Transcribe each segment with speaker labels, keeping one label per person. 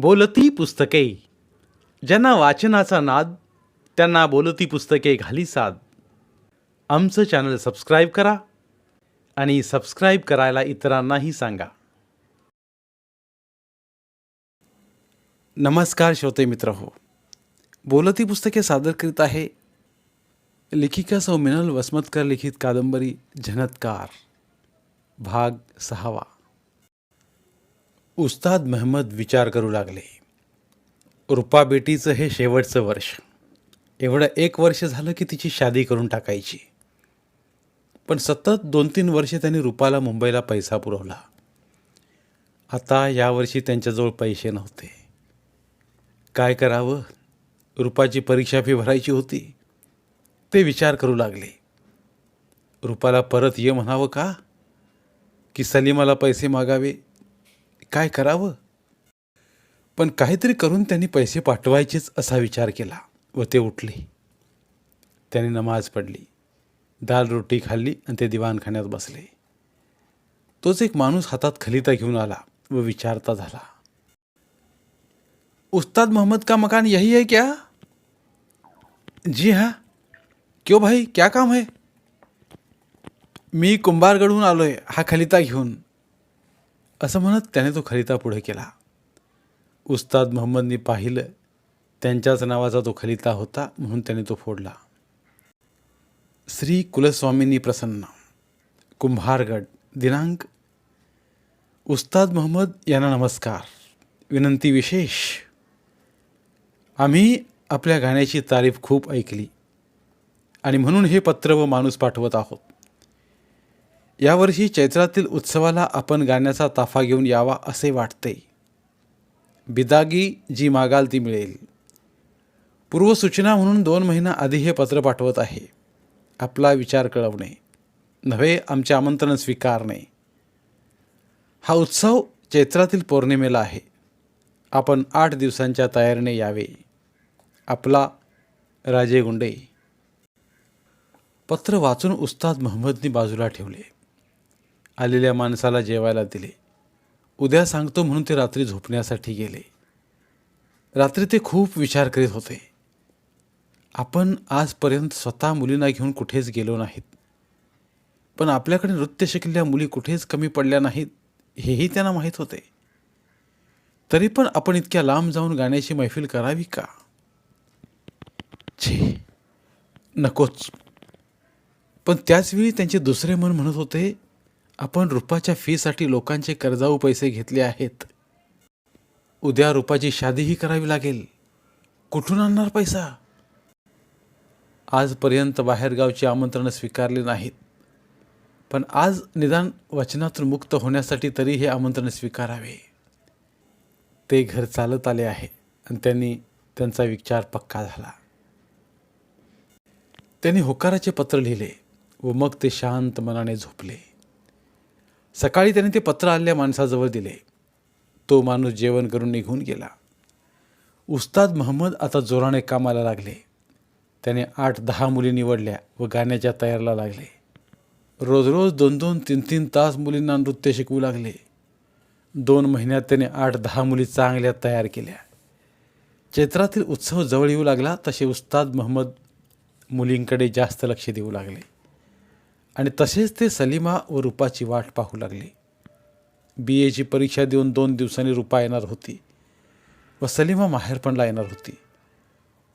Speaker 1: बोलती पुस्तके. ज्यांना वाचनाचा नाद त्यांना बोलती पुस्तके घाली साद. आमचं चॅनल सबस्क्राईब करा आणि सबस्क्राईब करायला इतरांनाही सांगा. नमस्कार श्रोते मित्र हो. बोलती पुस्तके सादर करीत आहे लेखिका सौ मिनल वसमतकर लिखित कादंबरी झनत्कार भाग सहावा. उस्ताद महमद विचार करू लागले. रुपा बेटीचं हे शेवटचं वर्ष. एवढं एक वर्ष झालं की तिची शादी करून टाकायची. पण सतत दोन तीन वर्षे त्यांनी रुपाला मुंबईला पैसा पुरवला. आता यावर्षी त्यांच्याजवळ पैसे नव्हते. काय करावं? रुपाची परीक्षा फी भरायची होती. ते विचार करू लागले. रुपाला परत ये म्हणावं का? की सलीमाला पैसे मागावे? काय करावं? पण काहीतरी करून त्यांनी पैसे पाठवायचेच असा विचार केला व ते उठले. त्याने नमाज पडली दाल रोटी खाल्ली आणि ते दिवाणखान्यात बसले. तोच एक माणूस हातात खलिता घेऊन आला व विचारता झाला उस्ताद मोहम्मद का मकान यही है क्या? जी हाँ. क्यों भाई? क्या काम है? मी कुंभारगडहून आलोय हा खलिता घेऊन. असं म्हणत त्याने तो खलिता पुढे केला. उस्ताद मोहम्मदनी पाहिलं त्यांच्याच नावाचा तो खलिता होता म्हणून त्याने तो फोडला. श्री कुलस्वामींनी प्रसन्न. कुंभारगड दिनांक उस्ताद मोहम्मद यांना नमस्कार. विनंती विशेष. आम्ही आपल्या गाण्याची तारीफ खूप ऐकली आणि म्हणून हे पत्र व माणूस पाठवत आहोत. यावर्षी चैत्रातील उत्सवाला आपण गाण्याचा ताफा घेऊन यावा असे वाटते. बिदागी जी मागाल ती मिळेल. पूर्वसूचना म्हणून दोन महिना आधी हे पत्र पाठवत आहे. आपला विचार कळवणे नव्हे आमचे आमंत्रण स्वीकारणे. हा उत्सव चैत्रातील पौर्णिमेला आहे. आपण आठ दिवसांच्या तयारीने यावे. आपला राजे गुंडे पत्र वाचून उस्ताद महम्मदनी बाजूला ठेवले. आलेल्या माणसाला जेवायला दिले. उद्या सांगतो म्हणून ते रात्री झोपण्यासाठी गेले. रात्री ते खूप विचार करीत होते. आपण आजपर्यंत स्वतः मुलींना घेऊन कुठेच गेलो नाहीत. पण आपल्याकडे नृत्य शिकलेल्या मुली कुठेच कमी पडल्या नाहीत हेही त्यांना माहीत होते. तरी पण आपण इतक्या लांब जाऊन गाण्याची मैफिल करावी का? छे नकोच. पण त्याचवेळी त्यांचे दुसरे मन म्हणत होते आपण रुपाच्या फीसाठी लोकांचे कर्जाऊ पैसे घेतले आहेत. उद्या रुपाची शादीही करावी लागेल. कुठून आणणार पैसा? आजपर्यंत बाहेरगावची आमंत्रणं स्वीकारली नाहीत. पण आज निदान वचनातून मुक्त होण्यासाठी तरी हे आमंत्रण स्वीकारावे. ते घर चालत आले आहे आणि त्यांनी त्यांचा विचार पक्का झाला. त्यांनी होकाराचे पत्र लिहिले व मग ते शांत मनाने झोपले. सकाळी त्याने ते पत्र आलेल्या माणसाजवळ दिले. तो माणूस जेवण करून निघून गेला. उस्ताद महम्मद आता जोराने कामाला लागले. त्याने आठ दहा मुली निवडल्या व गाण्याच्या तयारीला लागले. रोज रोज दोन दोन तीन तीन तास मुलींना नृत्य शिकवू लागले. दोन महिन्यात त्याने आठ दहा मुली चांगल्या तयार केल्या. चैत्रातील उत्सव जवळ येऊ लागला तसे उस्ताद महम्मद मुलींकडे जास्त लक्ष देऊ लागले. आणि तसेच ते सलीमा व रूपाची वाट पाहू लागले. बी एची परीक्षा देऊन दोन दिवसांनी रूपा येणार होती व सलीमा माहेरपणला येणार होती.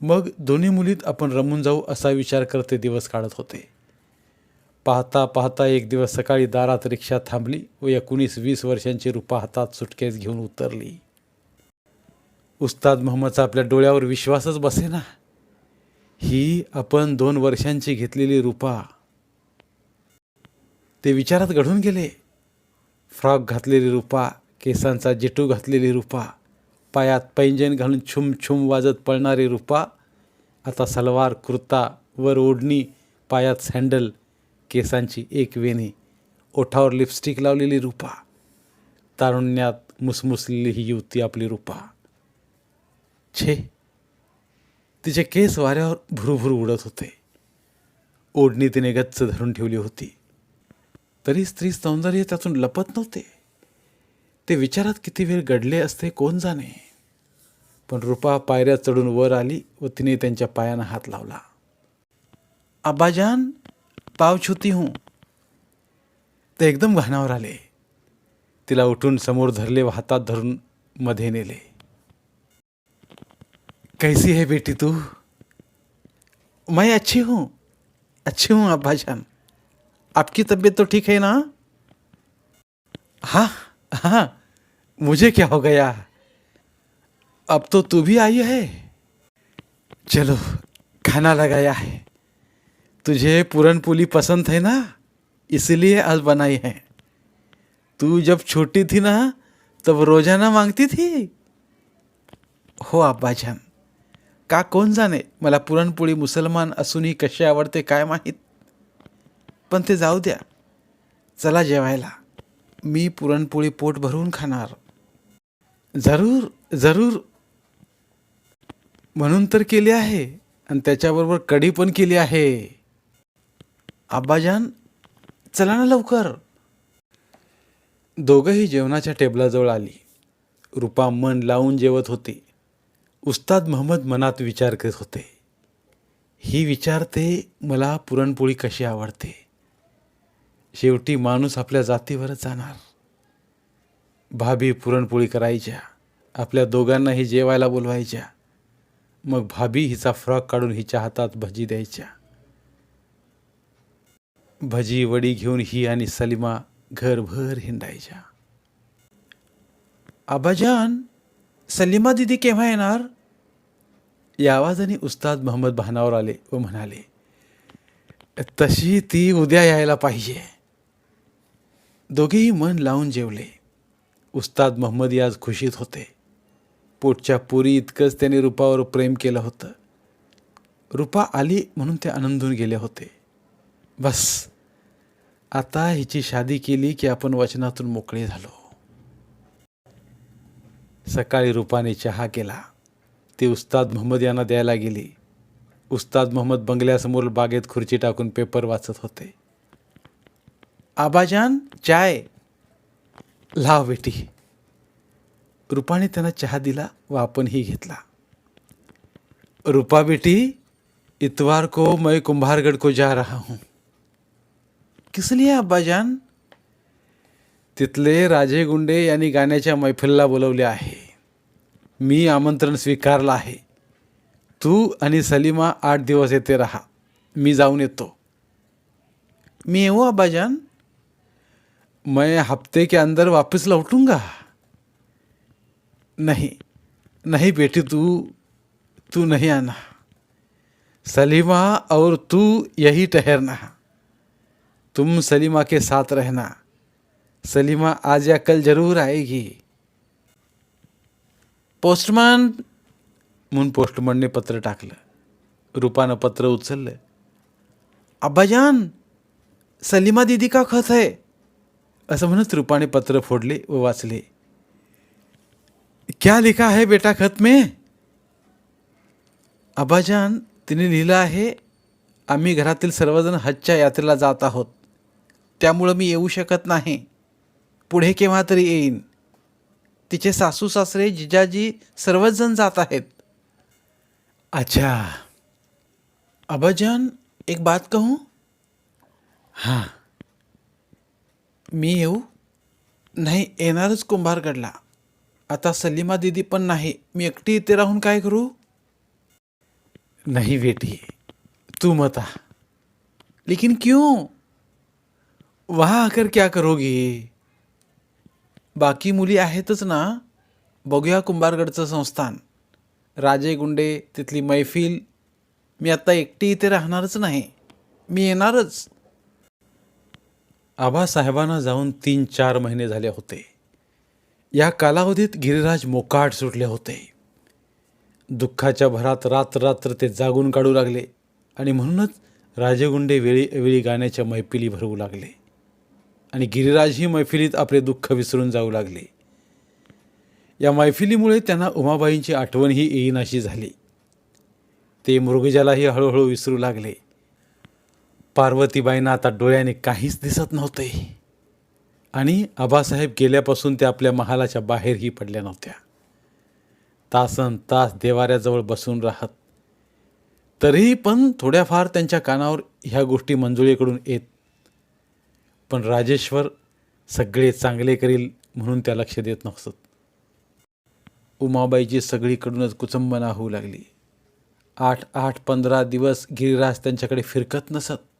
Speaker 1: मग दोन्ही मुलीत आपण रमून जाऊ असा विचार करते दिवस काढत होते. पाहता पाहता एक दिवस सकाळी दारात रिक्षा थांबली व एकोणीस वीस वर्षांची रूपा हातात सुटकेस घेऊन उतरली. उस्ताद मोहम्मदचा आपल्या डोळ्यावर विश्वासच बसेना. ही आपण दोन वर्षांची घेतलेली रूपा ते विचारात घडून गेले. फ्रॉक घातलेली रुपा केसांचा जिटू घातलेली रुपा पायात पैंजण घालून छुम छुम वाजत पळणारी रुपा आता सलवार कुर्ता वर ओढणी पायात सँडल केसांची एक वेणी ओठावर लिपस्टिक लावलेली रुपा तारुण्यात मुसमुसलेली ही युवती आपली रुपा. छे तिचे केस वाऱ्यावर भुरुभुरू उडत होते. ओढणी तिने गच्च धरून ठेवली होती. तरी स्त्री सौंदर्य त्यातून लपत नव्हते. ते विचारात किती वेळ गडले असते कोण जाणे. पण रुपा पायऱ्या चढून वर आली व तिने त्यांच्या पायानं हात लावला. आबाजान पाव छुती हूँ. ते एकदम घाणावर आले. तिला उठून समोर धरले व हातात धरून मध्ये नेले. कैसी है बेटी तू? मैं अच्छी हूँ. अच्छी हूँ अब्बाजान आपकी तबीयत तो ठीक है ना? हाँ हाँ मुझे क्या हो गया? अब तो तू भी आई है। चलो खाना लगाया है। तुझे पूरनपोली पसंद है ना? इसलिए आज बनाई है। तू जब छोटी थी ना तब रोजाना मांगती थी? हो आब्बाजान का कोण जाणे मला पुरणपोळी मुसलमान असूनही कशी आवडते काय माहीत? पण ते जाऊ द्या. चला जेवायला. मी पुरणपोळी पोट भरून खाणार. जरूर जरूर. म्हणून तर केली आहे आणि त्याच्याबरोबर कढी पण केली आहे. आब्बाजान चला ना लवकर. दोघंही जेवणाच्या टेबलाजवळ आली. रुपा मन लावून जेवत होती. उस्ताद महम्मद मनात विचार करत होते. ही विचारते मला पुरणपोळी कशी आवडते? शेवटी माणूस आपल्या जातीवरच जाणार. भाभी पुरणपोळी करायच्या. आपल्या दोघांनाही जेवायला बोलवायच्या. मग भाभी हिचा फ्रॉक काढून हिच्या हातात भजी द्यायच्या. भजी वडी घेऊन ही आणि सलीमा घरभर हिंडायच्या. आबाजान सलीमा दिदी केव्हा येणार? या आवाजाने उस्ताद महम्मद भानावर आले व म्हणाले तशी ती उद्या यायला पाहिजे. दोघेही मन लावून जेवले. उस्ताद महम्मद आज खुशीत होते. पोटच्या पुरी इतकंच त्याने रुपावर प्रेम केलं होतं. रुपा आली म्हणून ते आनंदून गेले होते. बस आता हिची शादी केली की आपण वचनातून मोकळे झालो. सकाळी रुपाने चहा केला. ती उस्ताद मोहम्मद यांना द्यायला गेली. उस्ताद मोहम्मद बंगल्यासमोर बागेत खुर्ची टाकून पेपर वाचत होते. आबाजान चाय. लाव बेटी. रुपाने त्यांना चहा दिला व आपणही घेतला. रुपा बेटी इतवार को मैं कुंभारगढ़ को जा रहा हूँ. किस लिए अब्बाजान तिथले राजे गुंडे यांनी गाण्याच्या मैफिलला बोलवले आहे. मी आमंत्रण स्वीकारलं आहे. तू आणि सलीमा आठ दिवस येते राहा. मी जाऊन येतो. मी येऊ अब्बाजान मैं हफ़्ते के अंदर वापस लौटूँगा। नहीं नहीं बेटी, तू तू नहीं आना। सलीमा और तू यही ठहरना। तुम सलीमा के साथ रहना। सलीमा आज या कल ज़रूर आएगी। पोस्टमॅन म्हणून पोस्टमनने पत्र टाकलं। रुपानं पत्र उचललं अब्बाजान, सलीमा दीदी का खत आहे असं म्हणूनच रूपाने पत्र फोडले व वाचले. क्या लिखा है बेटा खत में? आबाजान तिने लिहिलं आहे आम्ही घरातील सर्वजण हजच्या यात्रेला जात आहोत. त्यामुळं मी येऊ शकत नाही. पुढे केव्हा तरी येईन. तिचे सासू सासरे जिजाजी सर्वच जण जात आहेत. अच्छा. अबाजान एक बात कहूँ? हां. मी येऊ? नाही येणारच कुंभारगडला. आता सलीमा दीदी पण नाही. मी एकटी इथे राहून काय करू? नहीं बेटी तू मत लेकिन क्यों? वहाँ आकर क्या करोगी? बाकी मुली आहेतच ना? बघूया कुंभारगडचं संस्थान. राजे गुंडे तिथली मैफिल. मी आता एकटी इथे राहणारच नाही. मी येणारच. आबासाहेबांना जाऊन तीन चार महिने झाले होते. या कालावधीत गिरिराज मोकाट सुटले होते. दुःखाच्या भरात रात्र रात्र ते जागून काढू लागले आणि म्हणूनच राजेगुंडे वेळी वेळी गाण्याच्या मैफिली भरवू लागले. आणि गिरिराजही मैफिलीत आपले दुःख विसरून जाऊ लागले. या मैफिलीमुळे त्यांना उमाबाईंची आठवणही येईनाशी झाली. ते मृगजालाही हळूहळू विसरू लागले. पार्वतीबाईंना आता डोळ्याने काहीच दिसत नव्हते. आणि आबासाहेब गेल्यापासून त्या आपल्या महालाच्या बाहेरही पडल्या नव्हत्या. तासन तास देवाऱ्याजवळ बसून राहत. तरीही पण थोड्याफार त्यांच्या कानावर ह्या गोष्टी मंजुळीकडून येत. पण राजेश्वर सगळे चांगले करील म्हणून त्या लक्ष देत नसत. उमाबाईची सगळीकडूनच कुचंबना होऊ लागली. आठ आठ पंधरा दिवस गिरिराज त्यांच्याकडे फिरकत नसत.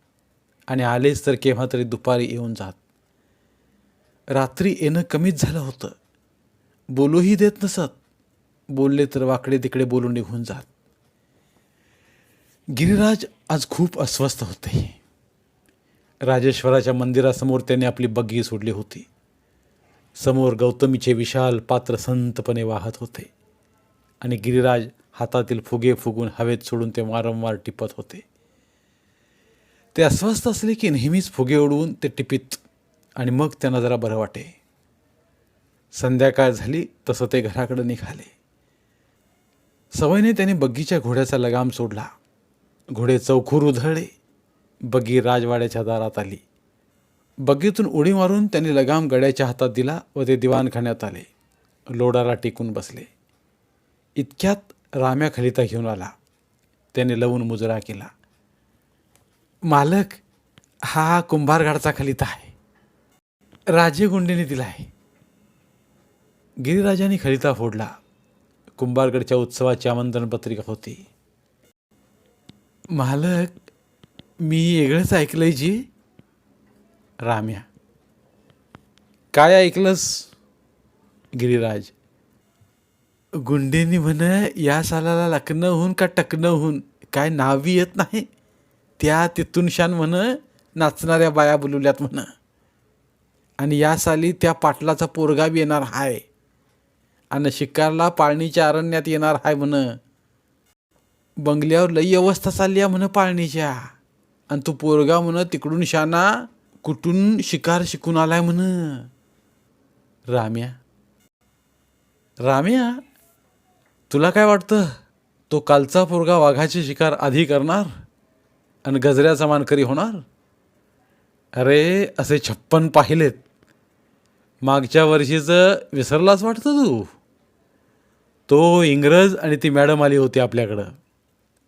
Speaker 1: आणि आलेच तर केव्हा तरी दुपारी येऊन जात. रात्री येणं कमीच झालं होतं. बोलूही देत नसत. बोलले तर वाकडे तिकडे बोलून निघून जात. गिरिराज आज खूप अस्वस्थ होते. राजेश्वराच्या मंदिरासमोर त्याने आपली बग्गी सोडली होती. समोर गौतमीचे विशाल पात्र संतपणे वाहत होते. आणि गिरिराज हातातील फुगे फुगून हवेत सोडून ते वारंवार टिपत होते. ते अस्वस्थ असले की नेहमीच फुगे उडवून ते टिपीत आणि मग त्यांना जरा बरं वाटे. संध्याकाळ झाली तसं ते घराकडे निघाले. सवयीने त्याने बग्गीच्या घोड्याचा लगाम सोडला. घोडे चौखूर उधळले. बग्गी राजवाड्याच्या दारात आली. बग्गीतून उडी मारून त्यांनी लगाम गड्याच्या हातात दिला व ते दिवाणखान्यात आले. लोडाला टेकून बसले. इतक्यात राम्या खलिता घेऊन आला. त्याने लवून मुजरा केला. मालक हा कुंभारगडचा खलिता आहे. राजे गुंडेने दिला आहे. गिरिराजाने खलिता फोडला. कुंभारगडच्या उत्सवाची आमंत्रण पत्रिका होती. मालक मी वेगळंच ऐकलंय जी. राम्या. काय ऐकलंस? गिरिराज. गुंडेनी म्हण या सालाला लग्न होऊन का टकन होऊन? काय नावी येत नाही? त्या तिथून शान म्हण नाचणाऱ्या बाया बोलवल्यात म्हण. आणि या साली त्या पाटलाचा पोरगा बी येणार हाय. आणि शिकारला पाळणीच्या अरण्यात येणार आहे म्हण. बंगल्यावर लई अवस्था चालली आहे म्हण पाळणीच्या. आणि तो पोरगा म्हण तिकडून शाना कुठून शिकार शिकून आलाय म्हण. राम्या. राम्या तुला काय वाटतं? तो कालचा पोरगा वाघाची शिकार आधी करणार? आणि गजऱ्याचा मानकरी होणार? अरे असे छप्पन पाहिलेत. मागच्या वर्षीचं विसरलाच वाटतं तू? तो इंग्रज आणि ती मॅडम आली होती आपल्याकडं.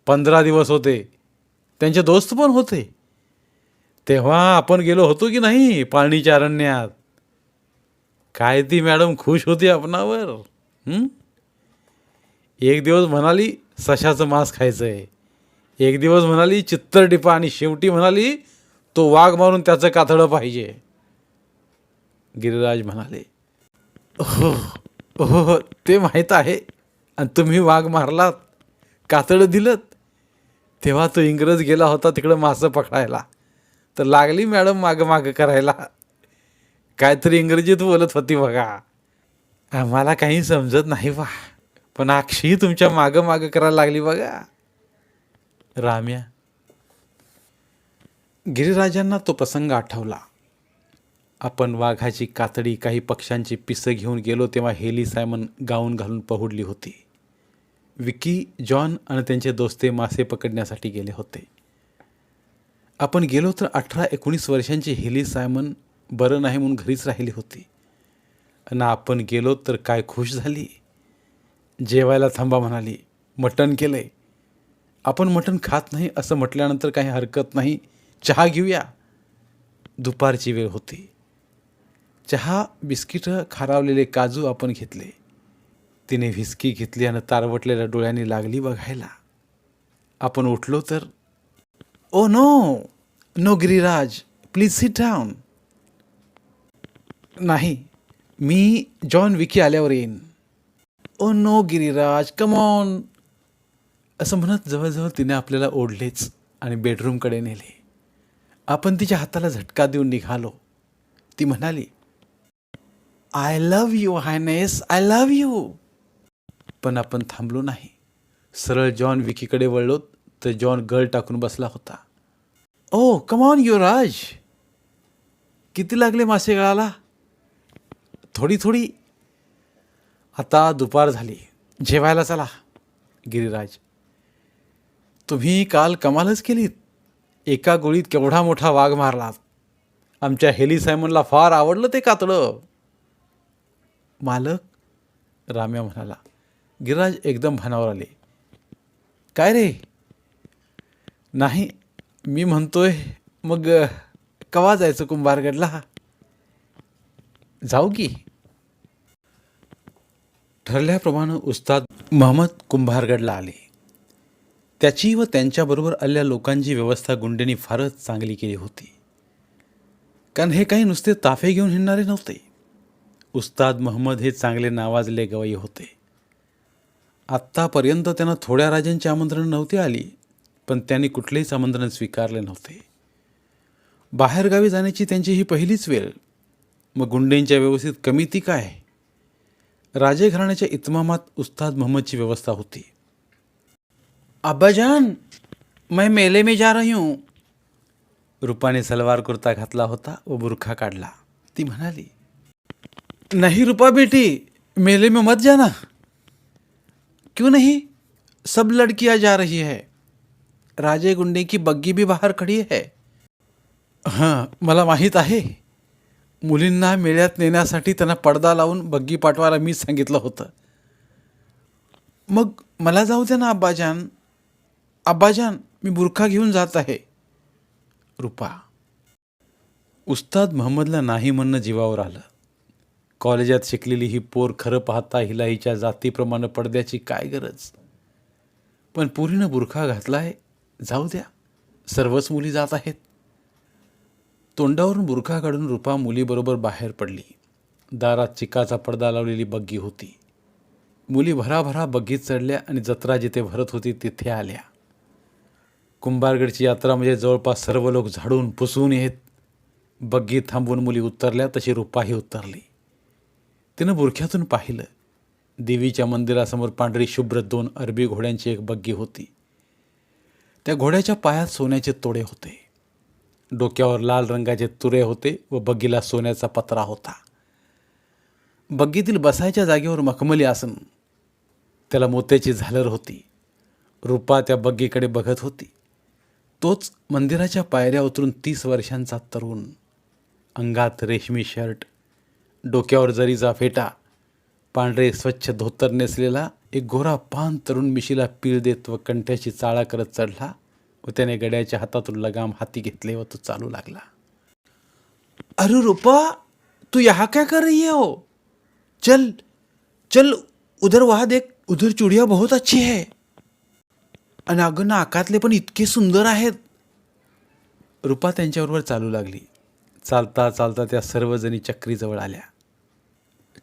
Speaker 1: पंधरा दिवस होते. त्यांचे दोस्त पण होते. तेव्हा आपण गेलो होतो की नाही पाळणीच्या अरण्यात? काय ती मॅडम खुश होती आपणावर? एक दिवस म्हणाली सशाचं मांस खायचं आहे एक दिवस म्हणाली चित्तर टिपा आणि शेवटी म्हणाली तो वाघ मारून त्याचं कातडं पाहिजे. गिरिराज म्हणाले हो हो, हो ते माहीत आहे. आणि तुम्ही वाघ मारलात कातडं दिलं तेव्हा तो इंग्रज गेला होता तिकडं मासं पकडायला. तर लागली मॅडम मागं मागं करायला. काहीतरी इंग्रजीत बोलत होती बघा. आम्हाला काही समजत नाही बा. पण अक्षी तुमच्या मागं मागं करायला लागली बघा. राम्या. गिरिराजांना तो प्रसंग आठवला. आपण वाघाची कातडी काही पक्ष्यांची पिसं घेऊन गेलो तेव्हा हेली सायमन गाऊन घालून पहुडली होती. विकी जॉन आणि त्यांचे दोस्ते मासे पकडण्यासाठी गेले होते. आपण गेलो तर अठरा एकोणीस वर्षांची हेली सायमन बरं नाही म्हणून घरीच राहिली होती. आणि आपण गेलो तर काय खुश झाली? जेवायला थांबा म्हणाली. मटण केलंय आपण मटण खात नाही असं म्हटल्यानंतर काही हरकत नाही. चहा घेऊया. दुपारची वेळ होती. चहा बिस्किटं खारावलेले काजू आपण घेतले. तिने व्हिस्की घेतली आणि तारवटलेल्या डोळ्यांनी लागली बघायला. आपण उठलो तर ओ no no Giriraj please sit down. नाही मी जॉन विकी आल्यावर येईन. ओ नो गिरिराज कमॉन असं म्हणत जवळजवळ तिने आपल्याला ओढलेच आणि बेडरूमकडे नेले. आपण तिच्या हाताला झटका देऊन निघालो. ती म्हणाली I love you highness I love you पण आपण थांबलो नाही. सरळ जॉन विकीकडे वळलो तर जॉन गळ टाकून बसला होता. Oh, oh come on Yuvraj. किती लागले मासे गळाला? थोडी थोडी. आता दुपार झाली. जेवायला चला गिरिराज. तुम्ही काल कमालच केलीत. एका गोळीत केवढा मोठा वाघ मारलात. आमच्या हेली सायमनला फार आवडलं ते कातडं. मालक राम्या म्हणाला गिरिराज एकदम भानावर आले. काय रे? नाही मी म्हणतोय मग कवा जायचं कुंभारगडला? जाऊ की. ठरल्याप्रमाणे उस्ताद महमद कुंभारगडला आले. त्याची व त्यांच्याबरोबर आलेल्या लोकांची व्यवस्था गुंडेंनी फारच चांगली केली होती. कारण हे काही नुसते ताफे घेऊन हिंडणारे नव्हते. उस्ताद महम्मद हे चांगले नावाजले गवई होते. आत्तापर्यंत त्यांना थोड्या राजांची आमंत्रण नव्हती आली पण त्यांनी कुठलेच आमंत्रण स्वीकारले नव्हते. बाहेरगावी जाण्याची त्यांची ही पहिलीच वेळ. मग गुंडेंच्या व्यवस्थेत कमी ती काय? राजे घराण्याच्या इतमामात उस्ताद महम्मदची व्यवस्था होती. अब्बाजान मैं मेले में जा रही हूँ। रूपाने सलवार कुर्ता घातला होता व बुरखा काढला. ती म्हणाली नहीं रूपा बेटी मेले में मत जाना. क्यों नहीं? सब लड़कियां जा रही है। राजे गुंडे की बग्गी भी बाहेर खडी है. हां मला माहीत आहे. मुलींना मेळ्यात नेण्यासाठी त्यांना पडदा लावून बग्गी पाठवायला मीच सांगितलं होतं. मग मला जाऊ दे ना अब्बाजान अब्बाजान मी बुरखा घेऊन जात आहे. रुपा. उस्ताद महम्मदला नाही म्हणणं जीवावर आलं. कॉलेजात शिकलेली ही पोर खरं पाहता हिला हिच्या जातीप्रमाणे पडद्याची काय गरज? पण पुरीनं बुरखा घातला आहे जाऊ द्या सर्वच मुली जात आहेत. तोंडावरून बुरखा काढून रुपा मुलीबरोबर बाहेर पडली. दारात चिकाचा पडदा लावलेली बग्गी होती. मुली भराभरा बग्गीत चढल्या आणि जत्रा जिथे भरत होती तिथे आल्या. कुंभारगडची यात्रा म्हणजे जवळपास सर्व लोक झाडून पुसून येत बग्गी थांबवून मुली उतरल्या तशी रुपाही उतरली. तिनं बुरख्यातून पाहिलं. देवीच्या मंदिरासमोर पांढरी शुभ्र दोन अरबी घोड्यांची एक बग्गी होती. त्या घोड्याच्या पायात सोन्याचे तोडे होते. डोक्यावर लाल रंगाचे तुरे होते व बग्गीला सोन्याचा पत्रा होता. बग्गीतील बसायच्या जागेवर मखमली आसन त्याला मोत्याची झालर होती. रुपा त्या बग्गीकडे बघत होती. तोच मंदिराच्या पायऱ्या उतरून तीस वर्षांचा तरुण. अंगात रेशमी शर्ट डोक्यावर जरीचा फेटा पांढरे स्वच्छ धोतर नेसलेला एक गोरा पान तरुण मिशीला पीळ देत व कंठ्याची चाळा करत चढला व त्याने गड्याच्या हातातून लगाम हाती घेतले व तो चालू लागला. अरे रूपा तू यहाँ क्या कर रही है हो? चल चल उधर वहाँ देख उधर चुडिया बहुत अच्छी है. आणि अगं नाकातले पण इतके सुंदर आहेत. रुपा त्यांच्याबरोबर चालू लागली. चालता चालता त्या सर्वजणी चक्रीजवळ आल्या.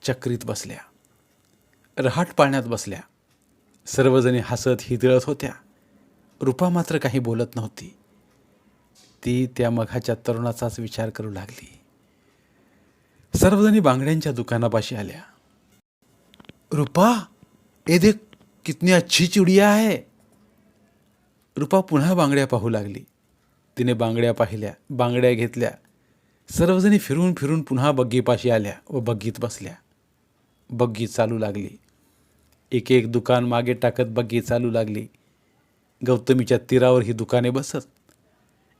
Speaker 1: चक्रीत बसल्या. रहाट पाण्यात बसल्या. सर्वजणी हसत हिदळत होत्या. रुपा मात्र काही बोलत नव्हती. ती त्या मघाच्या तरुणाचाच विचार करू लागली. सर्वजणी बांगड्यांच्या दुकानापाशी आल्या. रुपा ए देख कितनी अच्छी चिडिया आहे रुपा पुन्हा बांगड्या पाहू लागली. तिने बांगड्या पाहिल्या बांगड्या घेतल्या. सर्वजणी फिरून फिरून पुन्हा बग्गीपाशी आल्या व बग्गीत बसल्या. बग्गी चालू लागली. एक एक दुकान मागे टाकत बग्गी चालू लागली. गौतमीच्या तीरावर ही दुकाने बसत.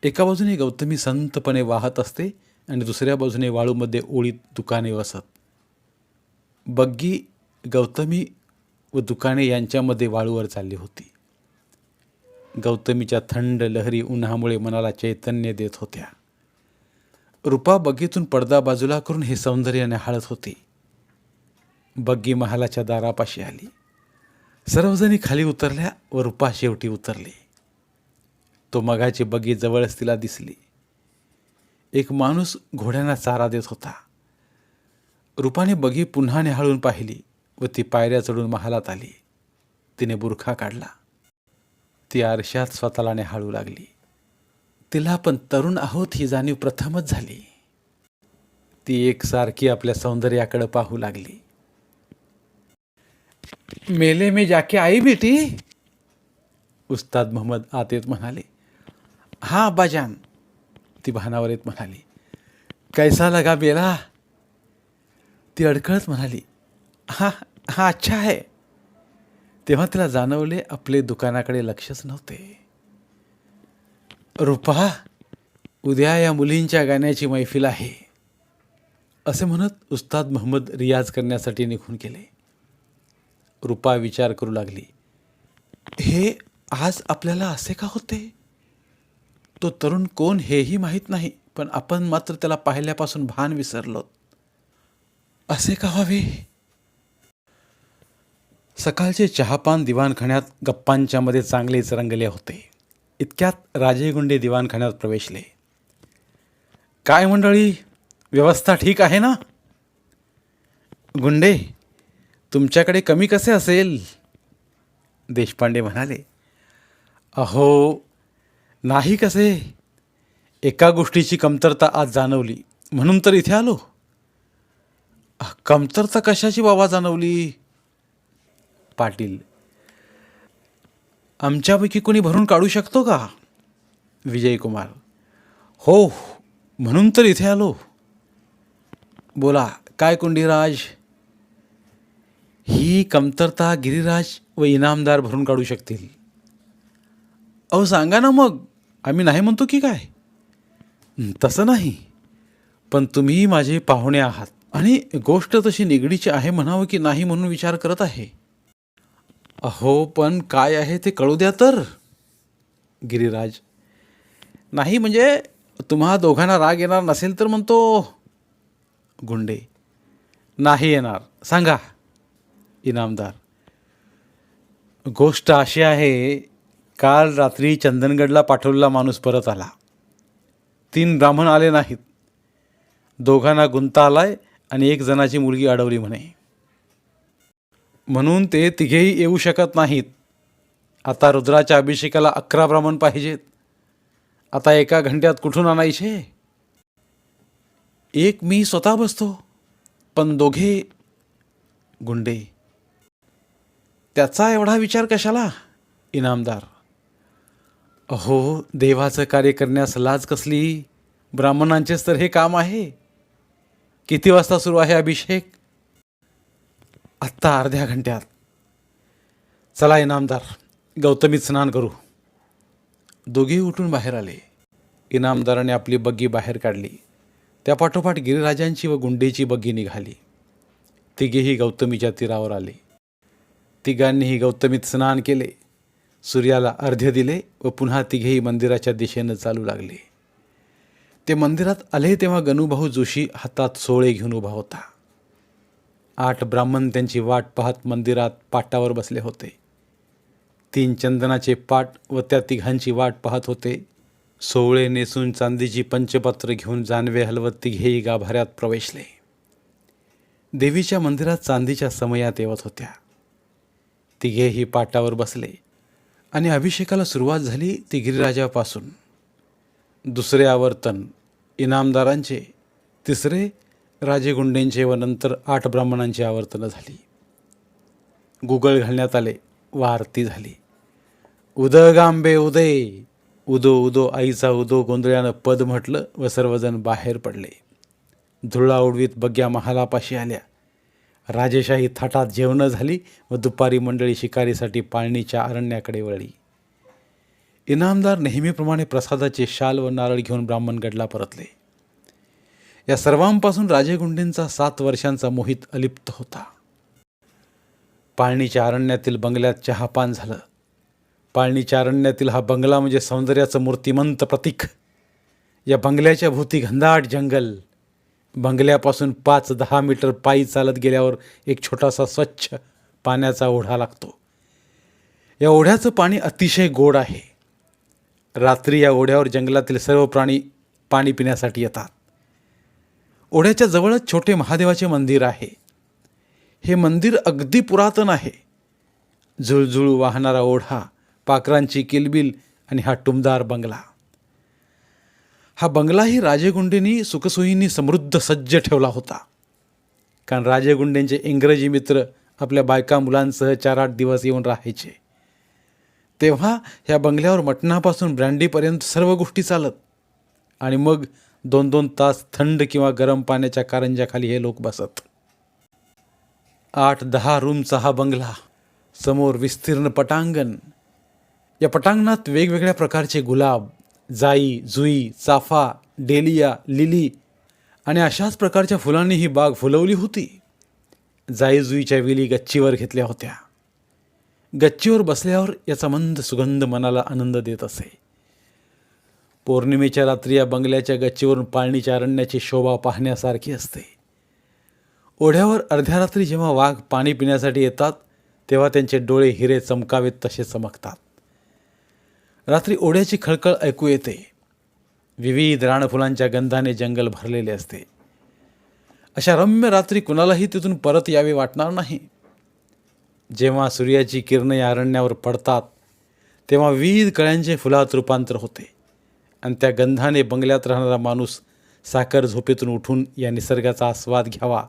Speaker 1: एका बाजूने गौतमी संतपणे वाहत असते आणि दुसऱ्या बाजूने वाळूमध्ये ओळीत दुकाने बसत. बग्गी गौतमी व दुकाने यांच्यामध्ये वाळूवर चालली होती. गौतमीच्या थंड लहरी उन्हामुळे मनाला चैतन्य देत होत्या. रुपा बग्गीतून पडदा बाजूला करून हे सौंदर्य न्याहाळत होती. बग्गी महालाच्या दारापाशी आली. सर्वजणी खाली उतरल्या व रुपा शेवटी उतरली. तो मगाची बग्गी जवळच तिला दिसली. एक माणूस घोड्यांना चारा देत होता. रुपाने बगी पुन्हा निहाळून पाहिली व ती पायऱ्या चढून महालात आली. तिने बुरखा काढला. ती आरशात स्वतःला निहाळू लागली. तिला पण तरुण आहोत ही जाणीव प्रथमच झाली. ती एकसारखी आपल्या सौंदर्याकडे पाहू लागली. मेले में जाके आई बेटी? उस्ताद मोहम्मद आत येत म्हणाले. हा अब्बाजान ती भानावर येत म्हणाली. कैसा लगा बेला? ती अडखळत म्हणाली. हा हा अच्छा आहे तेव्हा तिला जाणवले आपले दुकानाकडे लक्षच नव्हते. रुपा उद्या या मुलींच्या गाण्याची मैफिल आहे असे म्हणत उस्ताद मोहम्मद रियाज करण्यासाठी निघून गेले. रुपा विचार करू लागली हे आज आपल्याला असे का होते? तो तरुण कोण हेही माहीत नाही पण आपण मात्र त्याला पाहिल्यापासून भान विसरलो असे का व्हावे? सकाळचे चहापान दिवाणखान्यात गप्पांच्यामध्ये चांगलेच रंगले होते. इतक्यात राजेगुंडे दिवाणखान्यात प्रवेशले. काय मंडळी व्यवस्था ठीक आहे ना? गुंडे तुमच्याकडे कमी कसे असेल? देशपांडे म्हणाले. अहो नाही कसे? एका गोष्टीची कमतरता आज जाणवली. म्हणून तर इथे आलो. कमतरता कशाची बाबा जाणवली? पाटील. आमच्यापैकी कोणी भरून काढू शकतो का? विजयकुमार हो म्हणून तर इथे आलो. बोला काय कुंडीराज? ही कमतरता गिरिराज व इनामदार भरून काढू शकतील. अहो सांगा ना मग आम्ही नाही म्हणतो की काय? तसं नाही. पण तुम्ही माझे पाहुणे आहात आणि गोष्ट तशी निगडीची आहे म्हणावं की नाही म्हणून विचार करत आहे. अहो पण काय आहे ते कळू द्या तर. गिरिराज नाही म्हणजे तुम्हा दोघांना राग येणार नसेल तर म्हणतो गुंडे नाही येणार. सांगा इनामदार. गोष्ट अशी आहे काल रात्री चंदनगडला पाठवलेला माणूस परत आला. तीन ब्राह्मण आले नाहीत. दोघांना गुंता आलाय आणि एक जणाची मुलगी अडवली म्हणे. म्हणून ते तिघेही येऊ शकत नाहीत. आता रुद्राच्या अभिषेकाला अकरा ब्राह्मण पाहिजेत. आता एका घंट्यात कुठून आणायचे? एक मी स्वतः बसतो पण दोघे गुंडे. त्याचा एवढा विचार कशाला? इनामदार. अहो देवाचं कार्य करण्यास लाज कसली? ब्राह्मणांचेच तर हे काम आहे. किती वाजता सुरू आहे अभिषेक? आत्ता अर्ध्या घंट्यात. चला इनामदार गौतमीत स्नान करू. दोघे उठून बाहेर आले. इनामदाराने आपली बग्गी बाहेर काढली. त्यापाठोपाठ गिरिराजांची व गुंडेची बग्गी निघाली. तिघेही गौतमीच्या तीरावर आले. तिघांनीही गौतमीत स्नान केले. सूर्याला अर्ध्य दिले व पुन्हा तिघेही मंदिराच्या दिशेनं चालू लागले. ते मंदिरात आले तेव्हा गणूभाऊ जोशी हातात सोळे घेऊन उभा होता. आठ ब्राह्मण त्यांची वाट पाहत मंदिरात पाटावर बसले होते. तीन चंदनाचे पाट व त्या तिघांची वाट पाहत होते. सोवळे नेसून चांदीची पंचपत्र घेऊन जानवे हलवत तिघेही गाभाऱ्यात प्रवेशले. देवीच्या मंदिरात चांदीच्या समयात येवत होत्या. तिघेही पाटावर बसले आणि अभिषेकाला सुरुवात झाली ती गिरिराजापासून. दुसरे आवर्तन इनामदारांचे तिसरे राजेगुंडेंचे व नंतर आठ ब्राह्मणांची आवर्तनं झाली. गुगळ घालण्यात आले व आरती झाली. उद गांबे उदय! उदो उदो आईचा उदो गोंधळ्यानं पद म्हटलं व सर्वजण बाहेर पडले. धुळा उडवीत बग्या महालापाशी आल्या. राजेशाही थाटात जेवणं झाली व दुपारी मंडळी शिकारीसाठी पाळणीच्या अरण्याकडे वळली. इनामदार नेहमीप्रमाणे प्रसादाचे शाल व नारळ घेऊन ब्राह्मणगडला परतले. या सर्वांपासून राजेगुंडेंचा सात वर्षांचा मोहित अलिप्त होता. पाळणीच्या अरण्यातील बंगल्यात चहापान झालं. पाळणीच्या अरण्यातील हा बंगला म्हणजे सौंदर्याचं मूर्तिमंत प्रतीक. या बंगल्याच्या भोवती घनदाट जंगल. बंगल्यापासून पाच दहा मीटर पायी चालत गेल्यावर एक छोटासा स्वच्छ पाण्याचा ओढा लागतो. या ओढ्याचं पाणी अतिशय गोड आहे. रात्री या ओढ्यावर जंगलातील सर्व प्राणी पाणी पिण्यासाठी येतात. ओढ्याच्या जवळच छोटे महादेवाचे मंदिर आहे. हे मंदिर अगदी पुरातन आहे. झुळझुळ वाहणारा ओढा पाखरांची किलबिल आणि हा टुमदार बंगला. हा बंगलाही राजेगुंडेंनी सुखसोयींनी समृद्ध सज्ज ठेवला होता. कारण राजेगुंडेंचे इंग्रजी मित्र आपल्या बायका मुलांसह चार आठ दिवस येऊन राहायचे. तेव्हा ह्या बंगल्यावर मटणापासून ब्रँडीपर्यंत सर्व गोष्टी चालत. आणि मग दोन दोन तास थंड किंवा गरम पाण्याच्या कारंजाखाली हे लोक बसत. आठ दहा रूमचा हा बंगला समोर विस्तीर्ण पटांगण. या पटांगणात वेगवेगळ्या प्रकारचे गुलाब जाई जुई चाफा डेलिया लिली आणि अशाच प्रकारच्या फुलांनी ही बाग फुलवली होती. जाई जुईच्या वेली गच्चीवर घेतल्या होत्या. गच्चीवर बसल्यावर याचा मंद सुगंध मनाला आनंद देत असे. पौर्णिमेच्या रात्री या बंगल्याच्या गच्चीवरून पाळणीच्या अरण्याची शोभा पाहण्यासारखी असते. ओढ्यावर अर्ध्या रात्री जेव्हा वाघ पाणी पिण्यासाठी येतात तेव्हा त्यांचे डोळे हिरे चमकावेत तसे चमकतात. रात्री ओढ्याची खळखळ ऐकू येते. विविध रानफुलांच्या गंधाने जंगल भरलेले असते. अशा रम्य रात्री कुणालाही तिथून परत यावे वाटणार नाही. जेव्हा सूर्याची किरणं या अरण्यावर पडतात तेव्हा विविध कळ्यांचे फुलात रूपांतर होते. आणि त्या गंधाने बंगल्यात राहणारा माणूस साखर झोपेतून उठून या निसर्गाचा आस्वाद घ्यावा.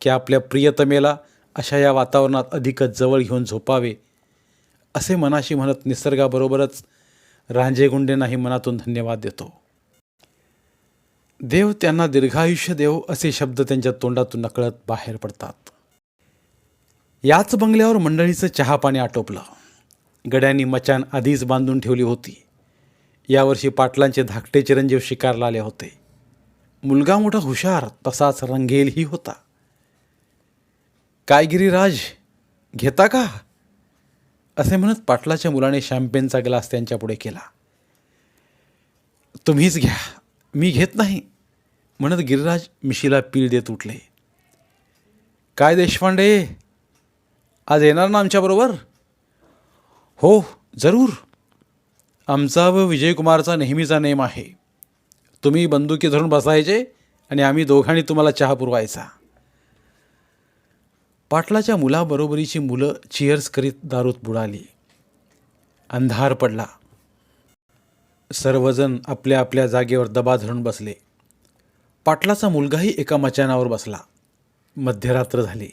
Speaker 1: की आपल्या प्रियतमेला अशा या वातावरणात अधिकच जवळ घेऊन झोपावे. असे मनाशी म्हणत निसर्गाबरोबरच रांजेगुंडेंनाही मनातून धन्यवाद देतो. देव त्यांना दीर्घायुष्य देव असे शब्द त्यांच्या तोंडातून नकळत बाहेर पडतात. याच बंगल्यावर मंडळीचं चहा पाणी आटोपलं. गड्यांनी मचान आधीच बांधून ठेवली होती. यावर्षी पाटलांचे धाकटे चिरंजीव शिकारला आले होते. मुलगा मोठा हुशार तसाच रंगेलही होता. काय गिरीराज घेता का? असे म्हणत पाटलाच्या मुलाने शॅम्पेनचा ग्लास त्यांच्यापुढे केला. तुम्हीच घ्या मी घेत नाही म्हणत गिरीराज मिशीला पीळ देत उठले. काय देशपांडे आज येणार ना आमच्याबरोबर? हो जरूर. आमचा व विजयकुमारचा नेहमीचा नेम आहे. तुम्ही बंदुकी धरून बसायचे आणि आम्ही दोघांनी तुम्हाला चहा पुरवायचा. पाटलाच्या मुलाबरोबरीची मुलं चिअर्स करीत दारूत बुडाली. अंधार पडला. सर्वजण आपल्या आपल्या जागेवर दबा धरून बसले. पाटलाचा मुलगाही एका मचानावर बसला. मध्यरात्र झाली.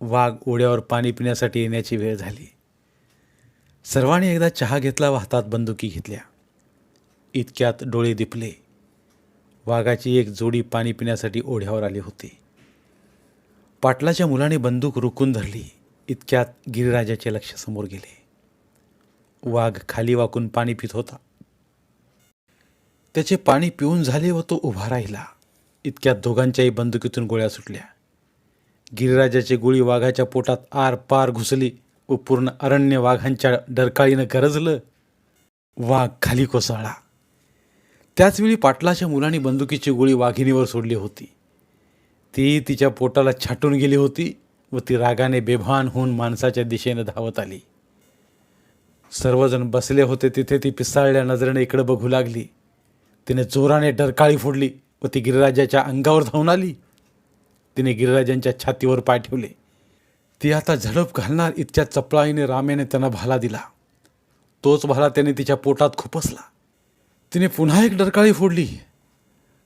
Speaker 1: वाघ ओढ्यावर पाणी पिण्यासाठी येण्याची वेळ झाली. सर्वांनी एकदा चहा घेतला व हातात बंदुकी घेतल्या. इतक्यात डोळे दिपले. वाघाची एक जोडी पाणी पिण्यासाठी ओढ्यावर आली होती. पाटलाच्या मुलाने बंदूक रुकून धरली. इतक्यात गिरिराजाचे लक्ष समोर गेले. वाघ खाली वाकून पाणी पित होता. त्याचे पाणी पिऊन झाले व तो उभा राहिला. इतक्यात दोघांच्याही बंदुकीतून गोळ्या सुटल्या. गिरिराजाची गोळी वाघाच्या पोटात आर पार घुसली. व पूर्ण अरण्य वाघांच्या डरकाळीनं गरजलं. वाघ खाली कोसळला. त्याचवेळी पाटलाच्या मुलांनी बंदुकीची गोळी वाघिणीवर सोडली होती. ती तिच्या पोटाला छाटून गेली होती व ती रागाने बेभान होऊन माणसाच्या दिशेनं धावत आली. सर्वजण बसले होते तिथे ती पिसाळल्या नजरेने इकडं बघू लागली. तिने जोराने डरकाळी फोडली व ती गिरिराजाच्या अंगावर धावून आली. तिने गिरिराजांच्या छातीवर पाय ठेवले. ती आता झडप घालणार इतक्या चपळाईने रामेने त्यांना भाला दिला. तोच भाला त्याने तिच्या पोटात खुपसला. तिने पुन्हा एक डरकाळी फोडली.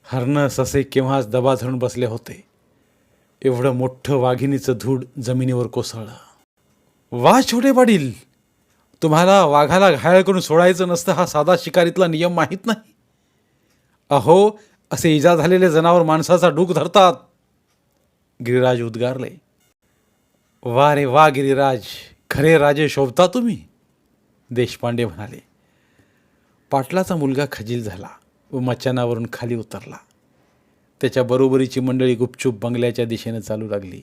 Speaker 1: हरणं ससे केव्हाच दबा धरून बसले होते. एवढं मोठं वाघिणीचं धूड जमिनीवर कोसळलं. वा छोटे पाटील! तुम्हाला वाघाला घायल करून सोडायचं नसतं हा साधा शिकारीतला नियम माहीत नाही. अहो असे इजा झालेले जनावर माणसाचा डूक धरतात. गिरिराज उद्गारले. वा रे वा गिरीराज खरे राजे शोभता तुम्ही? देशपांडे म्हणाले पाटलाचा मुलगा खजील झाला व मचानावरून खाली उतरला. त्याच्या बरोबरीची मंडळी गुपचूप बंगल्याच्या दिशेनं चालू लागली.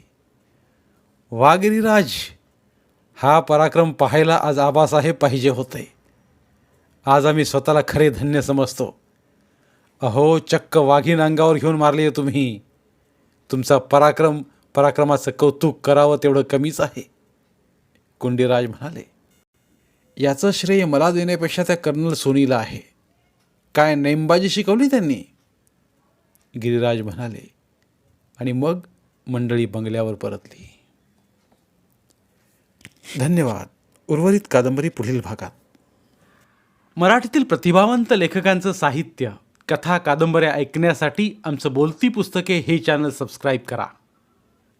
Speaker 1: वा गिरीराज हा पराक्रम पाहायला आज आबासाहेब पाहिजे होते. आज आम्ही स्वतःला खरे धन्य समजतो. अहो चक्क वाघीण अंगावर घेऊन मारले तुम्ही. तुमचा पराक्रम पराक्रमाचं कौतुक करावं तेवढं कमीच आहे. कुंडीराज म्हणाले याचं श्रेय मला देण्यापेक्षा त्या कर्नल सोनीला आहे. काय नेमबाजी शिकवली त्यांनी? गिरिराज म्हणाले आणि मग मंडळी बंगल्यावर परतली. धन्यवाद. उर्वरित कादंबरी पुढील भागात. मराठीतील प्रतिभावंत लेखकांचं साहित्य कथा कादंबऱ्या ऐकण्यासाठी आमचं बोलती पुस्तके हे चॅनल सबस्क्राईब करा.